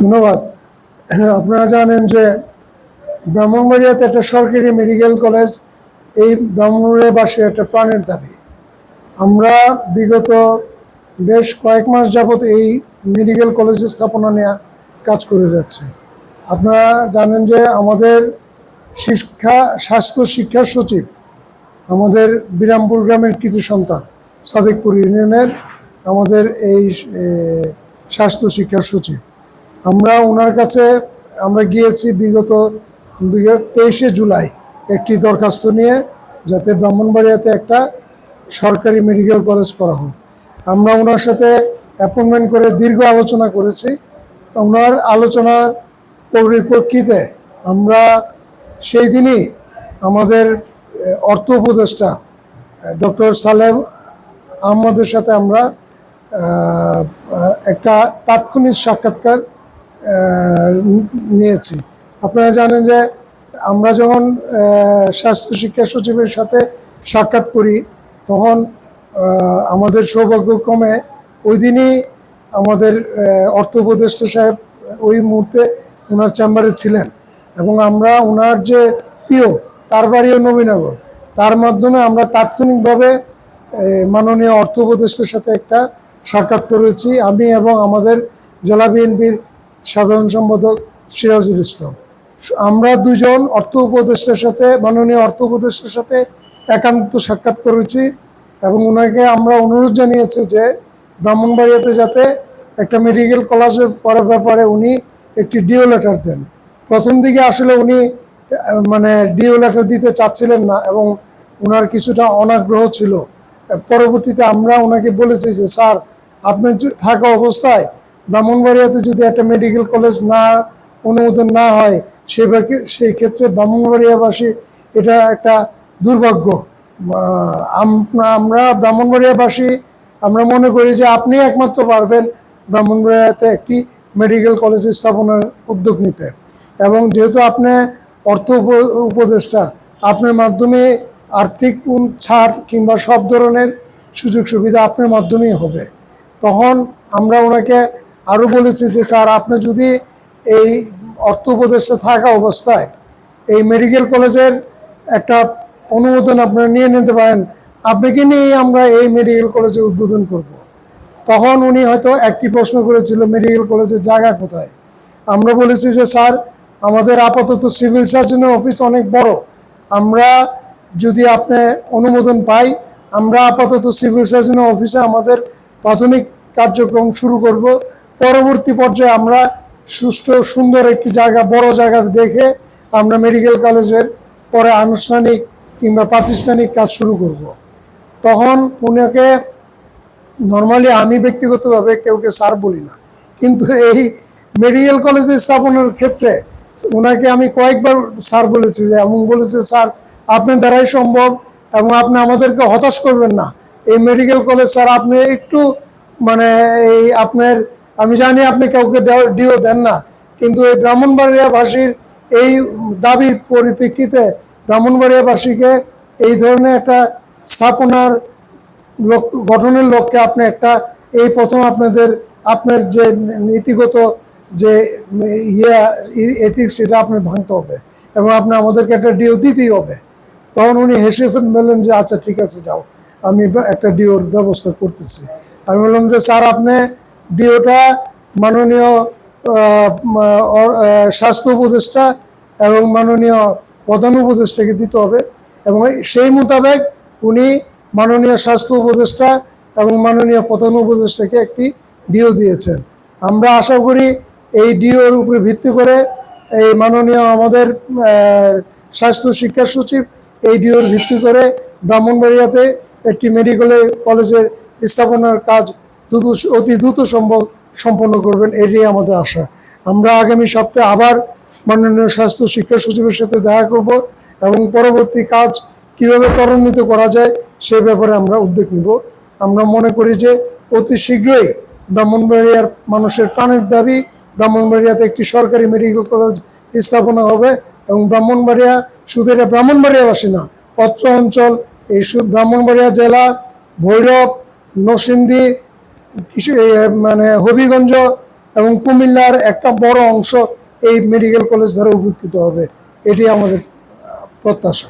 ধন্যবাদ। আপনারা জানেন যে ব্রাহ্মণবাড়িয়াতে একটা সরকারি মেডিকেল কলেজ, এই ব্রাহ্মণবাড়িয়াবাসীর একটা প্রাণের দাবি। আমরা বিগত বেশ কয়েক মাস যাবত এই মেডিকেল কলেজ স্থাপনা নিয়ে কাজ করে যাচ্ছে। আপনারা জানেন যে আমাদের শিক্ষা, স্বাস্থ্য শিক্ষা সচিব আমাদের বিরামপুর গ্রামের কৃতি সন্তান সাদেকপুর ইউনিয়নের আমাদের এই স্বাস্থ্য শিক্ষার সচিব। আমরা ওনার কাছে, আমরা গিয়েছি বিগত তেইশে জুলাই একটি দরখাস্ত নিয়ে, যাতে ব্রাহ্মণবাড়িয়াতে একটা সরকারি মেডিকেল কলেজ করা হোক। আমরা ওনার সাথে অ্যাপয়েন্টমেন্ট করে দীর্ঘ আলোচনা করেছি। ওনার আলোচনার পরিপ্রেক্ষিতে আমরা সেই দিনই আমাদের অর্থ উপদেষ্টা ডক্টর সালেম আহমদের সাথে আমরা একটা তাৎক্ষণিক সাক্ষাৎকার নিয়েছি। আপনারা জানেন যে আমরা যখন স্বাস্থ্য শিক্ষা সচিবের সাথে সাক্ষাৎ করি, তখন আমাদের সৌভাগ্যক্রমে ওই দিনই আমাদের অর্থ উপদেষ্টা সাহেব ওই মুহূর্তে ওনার চেম্বারে ছিলেন এবং আমরা ওনার যে প্রিয় তার বাড়িও নবীনগর। তার মাধ্যমে আমরা তাৎক্ষণিকভাবে মাননীয় অর্থ উপদেষ্টার সাথে একটা সাক্ষাৎ করেছি। আমি এবং আমাদের জেলা বিএনপির সাধারণ সম্পাদক সিরাজুল ইসলাম। আমরা দুজন অর্থ উপদেষ্টার সাথে, মাননীয় অর্থ উপদেষ্টার সাথে একান্ত সাক্ষাৎ করেছি এবং ওনাকে আমরা অনুরোধ জানিয়েছি যে ব্রাহ্মণবাড়িয়াতে যাতে একটা মেডিকেল কলেজ করার ব্যাপারে উনি একটি ডিও লেটার দেন। প্রথম দিকে আসলে উনি মানে ডিও লেটার দিতে চাচ্ছিলেন না এবং ওনার কিছুটা অনাগ্রহ ছিল। পরবর্তীতে আমরা ওনাকে বলেছি যে, স্যার, আপনি থাকা অবস্থায় ব্রাহ্মণবাড়িয়াতে যদি একটা মেডিকেল কলেজ না অনুমোদন না হয়, সে সেই ক্ষেত্রে ব্রাহ্মণবাড়িয়াবাসী এটা একটা দুর্ভাগ্য। আমরা ব্রাহ্মণবাড়িয়াবাসী, আমরা মনে করি যে আপনি একমাত্র পারবেন ব্রাহ্মণবাড়িয়াতে একটি মেডিকেল কলেজ স্থাপনের উদ্যোগ নিতে। এবং যেহেতু আপনি অর্থ উপ- উপদেষ্টা, আপনার মাধ্যমে আর্থিক ছাড় কিংবা সব ধরনের সুযোগ সুবিধা আপনার মাধ্যমেই হবে। তখন আমরা ওনাকে আরও বলেছি যে, স্যার, আপনি যদি এই অর্থ উপদেষ্টা থাকা অবস্থায় এই মেডিকেল কলেজের একটা অনুমোদন আপনারা নিয়ে নিতে পারেন আপনাকে নিয়েই আমরা এই মেডিকেল কলেজে উদ্বোধন করব। তখন উনি হয়তো একটি প্রশ্ন করেছিল, মেডিকেল কলেজের জায়গা কোথায়? আমরা বলেছি যে, স্যার, আমাদের আপাতত সিভিল সার্জনের অফিস অনেক বড়। আমরা যদি আপনি অনুমোদন পাই, আমরা আপাতত সিভিল সার্জনের অফিসে আমাদের প্রাথমিক কার্যক্রম শুরু করব। পরবর্তী পর্যায়ে আমরা সুষ্ঠু, সুন্দর একটি জায়গা, বড় জায়গা দেখে আমরা মেডিকেল কলেজের পরে আনুষ্ঠানিক কিংবা প্রাতিষ্ঠানিক কাজ শুরু করব। তখন উনাকে নর্মালি আমি ব্যক্তিগতভাবে কেউকে স্যার বলি না। কিন্তু এই মেডিকেল কলেজে স্থাপনের ক্ষেত্রে ওনাকে আমি কয়েকবার স্যার বলেছি যে এমন বলেছে, স্যার, আপনার দ্বারাই সম্ভব এবং আপনি আমাদেরকে হতাশ করবেন না। এই মেডিকেল কলেজ, স্যার, আপনি একটু মানে এই আপনার আমি জানি আপনি কাউকে ডিও দেন না, কিন্তু এই ব্রাহ্মণবাড়িয়াবাসীর এই দাবির পরিপ্রেক্ষিতে ব্রাহ্মণবাড়িয়াবাসীকে এই ধরনের একটা স্থাপনার গঠনের লক্ষ্যে আপনি একটা, এই প্রথম আপনাদের, আপনার যে নীতিগত যে ইয়ে এথিক্স সেটা আপনার ভাঙতে হবে এবং আপনি আমাদেরকে একটা ডিও দিতেই হবে। তখন উনি হেসে বললেন যে আচ্ছা ঠিক আছে, যাও। আমি একটা ডিওর ব্যবস্থা করতেছি। আমি বললাম যে, স্যার, আপনি ডিওটা মাননীয় স্বাস্থ্য উপদেষ্টা এবং মাননীয় প্রধান উপদেষ্টাকে দিতে হবে এবং সেই মোতাবেক উনি মাননীয় স্বাস্থ্য উপদেষ্টা এবং মাননীয় প্রধান উপদেষ্টাকে একটি ডিও দিয়েছেন। আমরা আশা করি এই ডিওর উপরে ভিত্তি করে এই মাননীয় আমাদের স্বাস্থ্য শিক্ষা সচিব এই ডিওর ভিত্তি করে ব্রাহ্মণবাড়িয়াতে একটি মেডিকেল কলেজের স্থাপনার কাজ দ্রুত অতি দ্রুত সম্ভব সম্পন্ন করবেন, এটাই আমাদের আশা। আমরা আগামী সপ্তাহে আবার মাননীয় স্বাস্থ্য শিক্ষা সচিবের সাথে দেখা করব এবং পরবর্তী কাজ কীভাবে ত্বরান্বিত করা যায় সে ব্যাপারে আমরা উদ্যোগ নিব। আমরা মনে করি যে অতি শীঘ্রই ব্রাহ্মণবাড়িয়ার মানুষের প্রাণের দাবি, ব্রাহ্মণবাড়িয়াতে একটি সরকারি মেডিকেল কলেজ স্থাপনা হবে এবং ব্রাহ্মণবাড়িয়া শুধু এটা ব্রাহ্মণবাড়িয়াবাসী না, অত্র অঞ্চল, এই ব্রাহ্মণবাড়িয়া জেলা, ভৈরব, নরসিংদী এ, মানে হবিগঞ্জ এবং কুমিল্লার একটা বড় অংশ এই মেডিকেল কলেজ দ্বারা উপকৃত হবে। এটি আমাদের প্রত্যাশা।